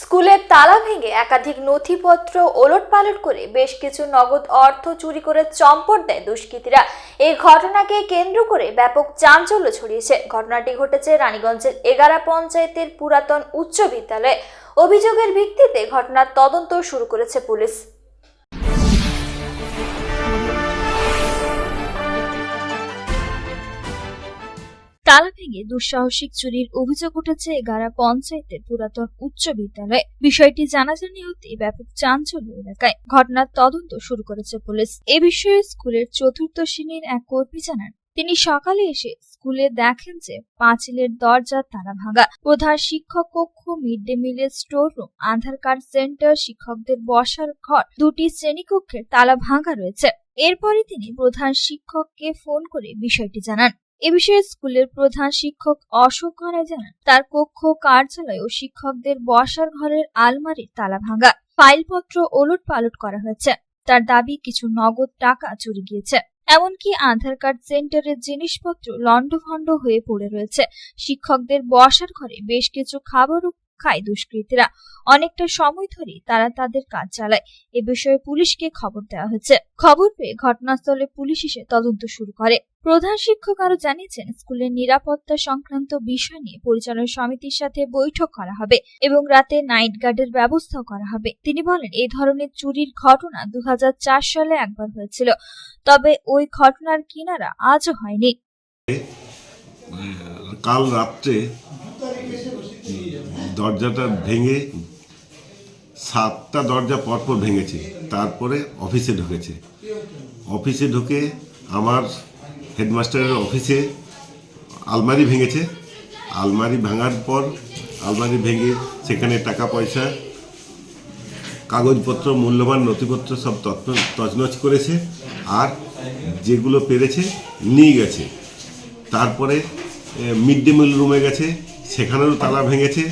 স্কুলের তালা ভেঙে একাধিক নথিপত্র ওলট পালট করে বেশ কিছু নগদ অর্থ চুরি করে চম্পট দেয় দুষ্কৃতীরা। এই ঘটনাকে কেন্দ্র করে ব্যাপক চাঞ্চল্য ছড়িয়েছে। ঘটনাটি ঘটেছে রানীগঞ্জের এগারা পঞ্চায়েতের পুরাতন উচ্চ বিদ্যালয়ে। অভিযোগের ভিত্তিতে ঘটনার তদন্ত শুরু করেছে পুলিশ। তালা ভেঙে দুঃসাহসিক চুরির অভিযোগ উঠেছে এগারা পঞ্চায়েতের পুরাতন উচ্চ বিদ্যালয়ে। বিষয়টি জানাজানি হতে ব্যাপক চাঞ্চল্য এলাকায়। ঘটনার তদন্ত শুরু করেছে পুলিশ। এ বিষয়ে স্কুলের চতুর্থ শ্রেণির এক কর্মী জানান, তিনি সকালে এসে স্কুলে দেখেন যে পাঁচিলের দরজা তালা ভাঙা। প্রধান শিক্ষক কক্ষ, মিড ডে মিলের store room Aadhaar card centre, শিক্ষকদের বসার ঘর, দুটি শ্রেণীকক্ষের তালা ভাঙা রয়েছে। এরপরে তিনি প্রধান শিক্ষককে ফোন করে বিষয়টি জানান। এ বিষয়ে স্কুলের প্রধান শিক্ষক অশোক ঘরাই জানান, তার কক্ষ, কার্যালয় ও শিক্ষকদের বসার ঘরের আলমারির তালা ভাঙা, ফাইলপত্র ওলট পালট করা হয়েছে। তার দাবি, কিছু নগদ টাকা চুরি গিয়েছে। এমনকি আধার কার্ড সেন্টারের জিনিসপত্র লণ্ডভণ্ড হয়ে পড়ে রয়েছে। শিক্ষকদের বসার ঘরে বেশ কিছু খাবারও খায় দুষ্কৃতীরা অনেকটা সময় ধরে তারা তাদের কাজ চালায়। এ বিষয়ে পুলিশকে খবর দেওয়া হয়েছে। খবর পেয়ে ঘটনাস্থলে পুলিশ এসে তদন্ত শুরু করে। প্রধান শিক্ষক আরও জানিয়েছেন, স্কুলের নিরাপত্তা সংক্রান্ত বিষয় নিয়ে পরিচালনা সমিতির সাথে বৈঠক করা হবে এবং রাতে নাইট গার্ডের ব্যবস্থাও করা হবে। তিনি বলেন, এই ধরনের চুরির ঘটনা দু হাজার চার সালে একবার হয়েছিল, তবে ওই ঘটনার কিনারা আজও হয়নি। কাল রাত্রে দরজাটা ভেঙে সাতটা দরজা পরপর ভেঙেছে। তারপরে অফিসে ঢুকেছে। অফিসে ঢুকে আমার হেডমাস্টারের অফিসে আলমারি ভেঙেছে। আলমারি ভাঙার পর আলমারি ভেঙে সেখানে টাকা পয়সা কাগজপত্র, মূল্যবান নথিপত্র সব তছনছ করেছে আর যেগুলো পেরেছে নিয়ে গেছে। তারপরে মিড ডে মিল রুমে গেছে। সেখানেও তালা ভেঙেছে।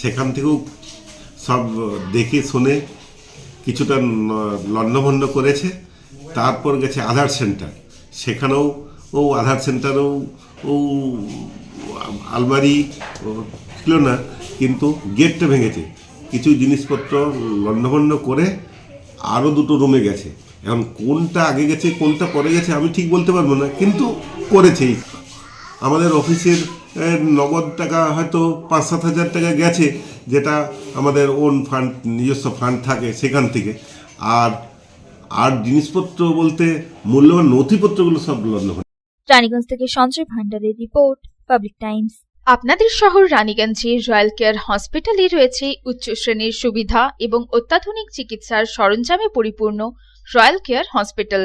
সেখান থেকেও সব দেখে শুনে কিছুটা লণ্ডভণ্ড করেছে। তারপর গেছে আধার সেন্টার। সেখানেও ও আধার সেন্টারেও ও আলমারি ছিল না, কিন্তু গেটটা ভেঙেছে। কিছু জিনিসপত্র লণ্ডভণ্ড করে আরও দুটো রুমে গেছে। এখন কোনটা আগে গেছে, কোনটা পরে গেছে আমি ঠিক বলতে পারব না, কিন্তু করেছেই। আমাদের অফিসের নগদ টাকা হয়তো পাঁচ সাত হাজার টাকা গেছে যেটা আমাদের ওন ফান্ড নিজস্ব ফান্ড থাকে সেখান থেকে। আর আর জিনিসপত্র বলতে মূল্যবান নথিপত্রগুলো সব লগ্ন রানীগঞ্জ থেকে সঞ্জয় ভান্ডারের রিপোর্ট পাবলিক টাইমস। আপনাদের শহর রানীগঞ্জে রয়্যাল কেয়ার হসপিটালে রয়েছে উচ্চ শ্রেণির সুবিধা এবং অত্যাধুনিক চিকিৎসার সরঞ্জামে পরিপূর্ণ রয়্যাল কেয়ার হসপিটাল।